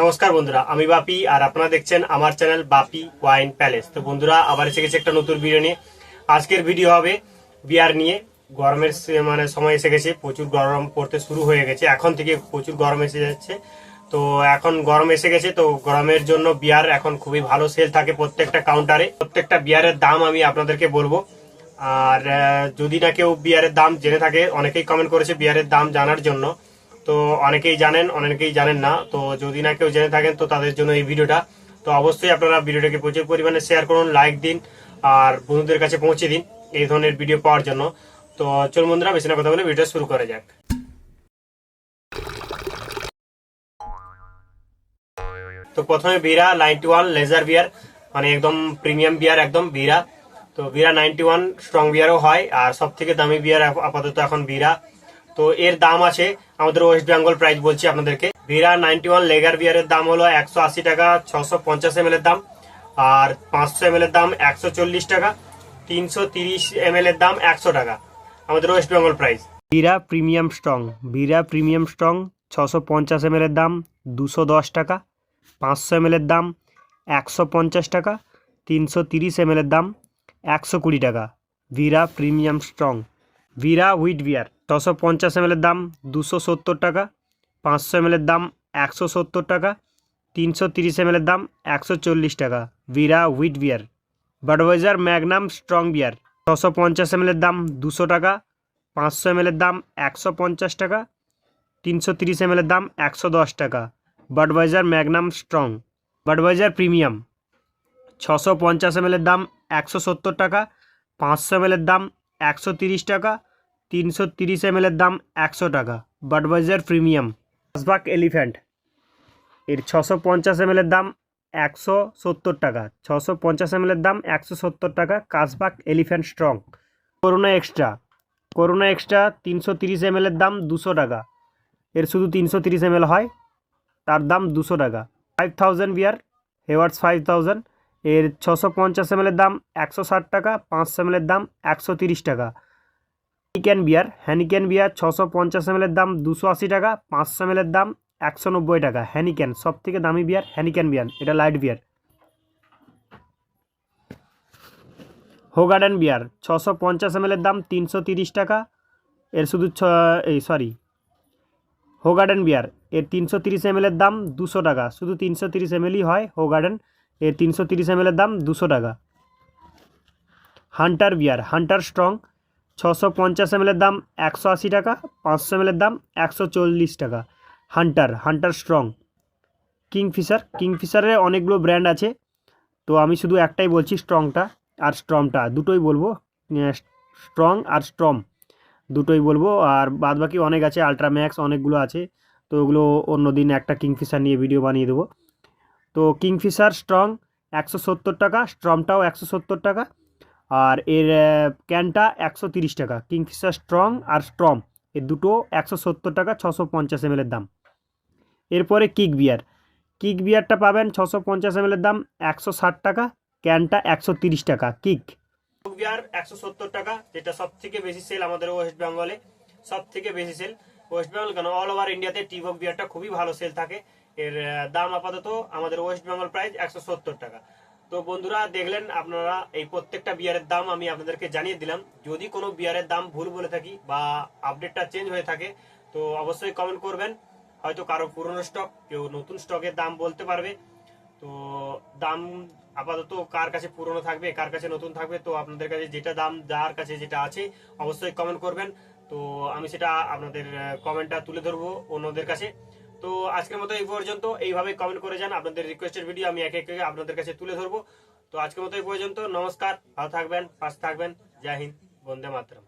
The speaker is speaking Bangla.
নমস্কার বন্ধুরা, আমি বাপি আর আপনারা দেখছেন আমার চ্যানেল বাপি ওয়াইন প্যালেস। তো বন্ধুরা, আবার এসে গেছে একটা নতুন ভিডিও নিয়ে। আজকের ভিডিও হবে বিয়ার নিয়ে। গরমের মানে সময় এসে গেছে, প্রচুর গরম পড়তে শুরু হয়ে গেছে। এখন থেকে প্রচুর গরম এসে যাচ্ছে। তো এখন গরম এসে গেছে, তো গরমের জন্য বিয়ার এখন খুবই ভালো সেল থাকে প্রত্যেকটা কাউন্টারে প্রত্যেকটা বিয়ারের দাম আমি আপনাদেরকে বলব। আর যদি না কেউ বিয়ারের দাম জেনে থাকে, অনেকেই কমেন্ট করেছে বিয়ারের দাম জানার জন্য। তো অনেকেই জানেন অনেকেই জানেন না। তো যদি না কেউ জেনে থাকেন, তো তাদের জন্য এই ভিডিওটা। তো অবশ্যই আপনারা ভিডিওটাকে প্রচুর পরিমাণে শেয়ার করুন লাইক দিন, আর বন্ধুদের কাছে পৌঁছে দিন এই ধরনের ভিডিও পাওয়ার জন্য। তো চলুন বন্ধুরা, বেশি না কথা বলে ভিডিও শুরু করা যাক। তো প্রথমে Bira ninety one lager beer মানে একদম প্রিমিয়াম বিয়ার একদম বিরা তো বিরা নাইনটি ওয়ান স্ট্রং বিয়ারও হয়, আর সব থেকে দামি বিয়ার আপাতত এখন বিরা তো এর দাম আছে, আমাদের ওয়েস্ট বেঙ্গল প্রাইস বলছি আপনাদেরকে। বিরা নাইনটি ওয়ান লেগার বিয়ারের দাম হলো একশো আশি টাকা, ছশো পঞ্চাশ এম এর দাম। আর পাঁচশো এম এর দাম একশো চল্লিশ টাকা, তিনশো তিরিশ এম এর দাম একশো টাকা, আমাদের West Bengal price Bira premium strong Bira premium strong ছশো পঞ্চাশ এম এর দাম দুশো দশ টাকা, পাঁচশো এম এর দাম একশো পঞ্চাশ টাকা, তিনশো তিরিশ এম এর দাম একশো কুড়ি টাকা। Bira premium strong Bira wheat beer ছশো পঞ্চাশ এমএলের দাম দুশো সত্তর টাকা, পাঁচশো এমএলের দাম একশো সত্তর টাকা, তিনশো তিরিশ এমএলের দাম একশো চল্লিশ টাকা। Bira wheat beer Budweiser Magnum strong beer ছশো পঞ্চাশ এমএলের দাম দুশো টাকা, পাঁচশো এমএলের দাম একশো পঞ্চাশ টাকা, তিনশো তিরিশ এমএলের দাম একশো দশ টাকা। Budweiser Magnum strong Budweiser premium ছশো পঞ্চাশ এমএলের দাম একশো সত্তর টাকা, পাঁচশো এমএলের দাম একশো তিরিশ টাকা তিনশো তিরিশ এম দাম একশো টাকা। বাডওয়াইজার প্রিমিয়াম কাসবাক এলিফ্যান্ট এর ছশো পঞ্চাশ এম দাম একশো সত্তর টাকা। ছশো পঞ্চাশ এম দাম একশো সত্তর টাকা। কাসবাক Elephant strong Corona extra Corona extra তিনশো তিরিশ এম দাম দুশো টাকা। এর শুধু তিনশো তিরিশ এম হয়, তার দাম দুশো টাকা। Five thousand beer Haywards five thousand এর ছশো পঞ্চাশ এম দাম একশো ষাট টাকা। পাঁচশো এম দাম একশো তিরিশ টাকা। হ্যানিক্যান বিয়ার হ্যানিক্যান বিয়ার ছশো পঞ্চাশ এম দাম দুশো আশি টাকা, পাঁচশো এম দাম একশো নব্বই টাকা। হ্যানিক্যান সব থেকে দামি বিয়ার হ্যানিক্যান বিয়ার এটা লাইট বিয়ার হোগার্ডেন বিয়ার ছশো পঞ্চাশ এম দাম তিনশো তিরিশ টাকা। এর শুধু ছ, এই সরি হোগার্ডেন বিয়ার এর তিনশো তিরিশ এম এর দাম দুশো টাকা। শুধু তিনশো তিরিশ এমএলই হয় হোগার্ডেন এর তিনশো তিরিশ এম এর দাম দুশো টাকা। হান্টার বিয়ার হান্টার স্ট্রং ছশো পঞ্চাশ এম এর দাম একশো আশি টাকা, পাঁচশো এম এর দাম একশো চল্লিশ টাকা। Hunter Hunter strong. কিংফিশার কিংফিশারের অনেকগুলো ব্র্যান্ড আছে। তো আমি শুধু একটাই বলছি, স্ট্রংটা আর স্ট্রমটা। দুটোই বলব স্ট্রং আর স্ট্রম। দুটোই বলব, আর বাদ বাকি অনেক আছে, আলট্রাম্যাক্স অনেকগুলো আছে। তো ওগুলো অন্য দিন একটা কিংফিশার নিয়ে ভিডিও বানিয়ে দেবো। তো কিংফিশার স্ট্রং একশো সত্তর টাকা, স্ট্রমটাও একশো সত্তর টাকা। আর এর ক্যানটা একশো তিরিশ টাকা। কিংফিশার স্ট্রং আর স্ট্রম এর দুটো একশো সত্তর টাকা, ছশো পঞ্চাশ এম দাম। এরপরে কিক বিয়ার কিক বিয়ারটা পাবেন ছশো পঞ্চাশ এম দাম, একশো ষাট টাকা ক্যানটা একশো তিরিশ টাকা কিক বিয়ার একশো সত্তর টাকা, যেটা সব থেকে বেশি সেল আমাদের ওয়েস্ট বেঙ্গলে সব থেকে বেশি সেল ওয়েস্ট বেঙ্গল কেন অল ওভার ইন্ডিয়াতে টিবক বিয়ারটা খুবই ভালো সেল থাকে। এর দাম আপাতত আমাদের ওয়েস্ট বেঙ্গল প্রাইস একশো সত্তর টাকা। তো বন্ধুরা, দেখলেন আপনারা এই প্রত্যেকটা বিয়ারের দাম আমি আপনাদেরকে জানিয়ে দিলাম। যদি কোনো বিয়ারের দাম ভুল বলে থাকি বা আপডেটটা চেঞ্জ হয়ে থাকে, তো অবশ্যই কমেন্ট করবেন। হয়তো কারও পুরনো স্টক কেউ নতুন স্টকের দাম বলতে পারবে। তো দাম আপাতত কার কাছে পুরনো থাকবে, কার কাছে নতুন থাকবে, তো আপনাদের কাছে যেটা দাম, যার কাছে যেটা আছে, অবশ্যই কমেন্ট করবেন। তো আমি সেটা আপনাদের কমেন্টটা তুলে ধরবো অন্যদের কাছে। তো আজকের মতো এই পর্যন্ত। এইভাবে কমেন্ট করে যান, আপনাদের রিকোয়েস্টেড ভিডিও আমি এক এক আপনাদের কাছে তুলে ধরবো। তো আজকের মতো এই পর্যন্ত, নমস্কার, ভালো থাকবেন, পাশে থাকবেন, জয় হিন্দ, বন্দে মাতরম।